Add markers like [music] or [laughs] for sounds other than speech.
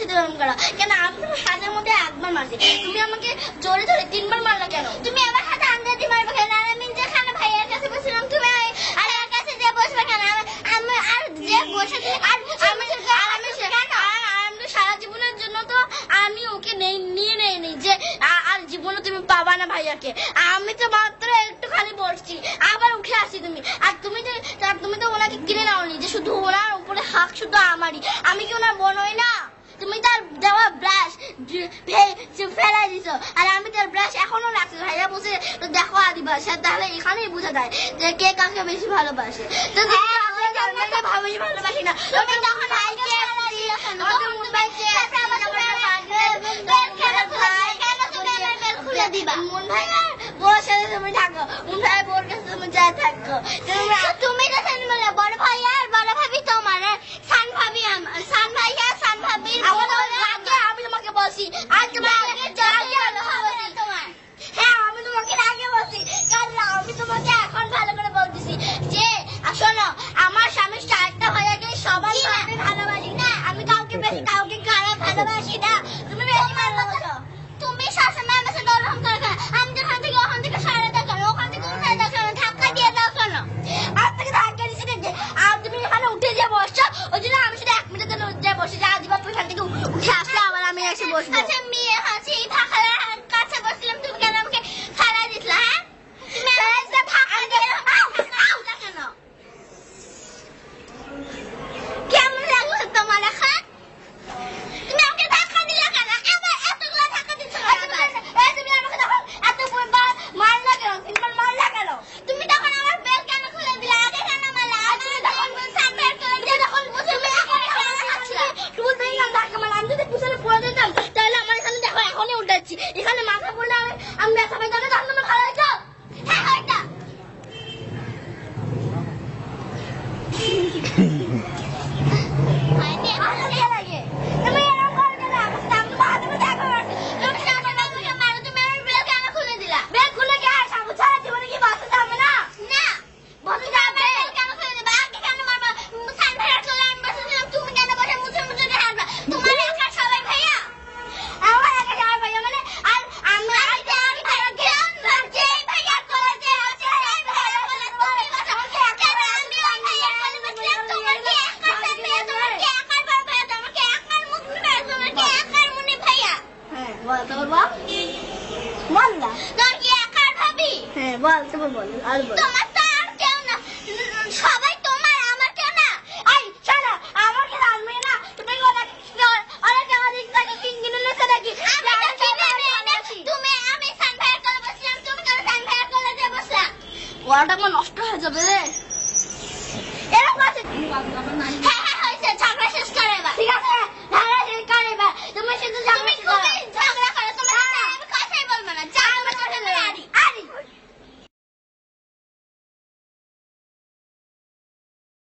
সাথে করো। কেন? আমি তোমার হাতের মধ্যে একবার মারছি। তুমি আমাকে জোরে ধরে তিনবার মারলা কেন? তুমি আমার হাতে আন্দাজি মারবে কেন? আর আমি যেখানে ভাইয়ের কাছে বসছিলাম তুমি আর এর কাছে যে বসবে কেন? আমি- আর যে বসে আর আমি আমি আমি তো সারা জীবনের জন্য তো আমি ওকে নিয়ে নেই নি যে আর জীবনে তুমি পাবা না ভাইয়াকে। আমি তো মাত্র একটুখানি বসছি। আবার উঠে আসি তুমি। আর তুমি তো তুমি তো ওনাকে কিনে নাওনি যে শুধু ওনার উপরে হাক শুধু আমারই। আমি কি ওনার বোন হই না? তুমি তার দেওয়া ব্রাশ ফেলাই দিছো। আর আমি তার ব্রাশ এখনও রাখছি ভাইয়া বসে তো দেখো আদিবাস তাহলে এখানেই বোঝা যায় যে কে কাকে বেশি ভালোবাসে। তো তুমি জন্মকে ভালোবাসি না। তুমি ভাইকে দিবা? মন ভাই বোর সাথে তুমি থাকো। মন ভাই বোর কাছে তুমি যা থাকো। তুমি তো ว่าตัวฉันจะอยู่ฉากยาวเวลาไม่อยากสมบูรณ์ฉัมีอาหารชีพผักและอร উঠাচ্ছি এখানে মাথা পড়লে আমি আমি ব্যথা পাই তাহলে তোমার ভালো হয়েছ। হ্যাঁ হয়টা [laughs] বল তোর বল বল না তোর কি একার ভাবি? হ্যাঁ বল তোর বল আর বল তোমার তো আর কেউ না। সবাই তোমার, আমার কেউ না। এই, শোনো, আমাকে রাখবে না। তুমি ওনাকে কি- ওনাকে আমাদের থেকে কিন কিনে নিতে নাকি? আমি তো কিনে তুমি, আমি সান ভাইয়ের কোলে বসলাম, তুমি কেন সান ভাইয়ের কোলে যেয়ে বসলা? পড়াটা নষ্ট হয়ে যাবে রে এরকম আছে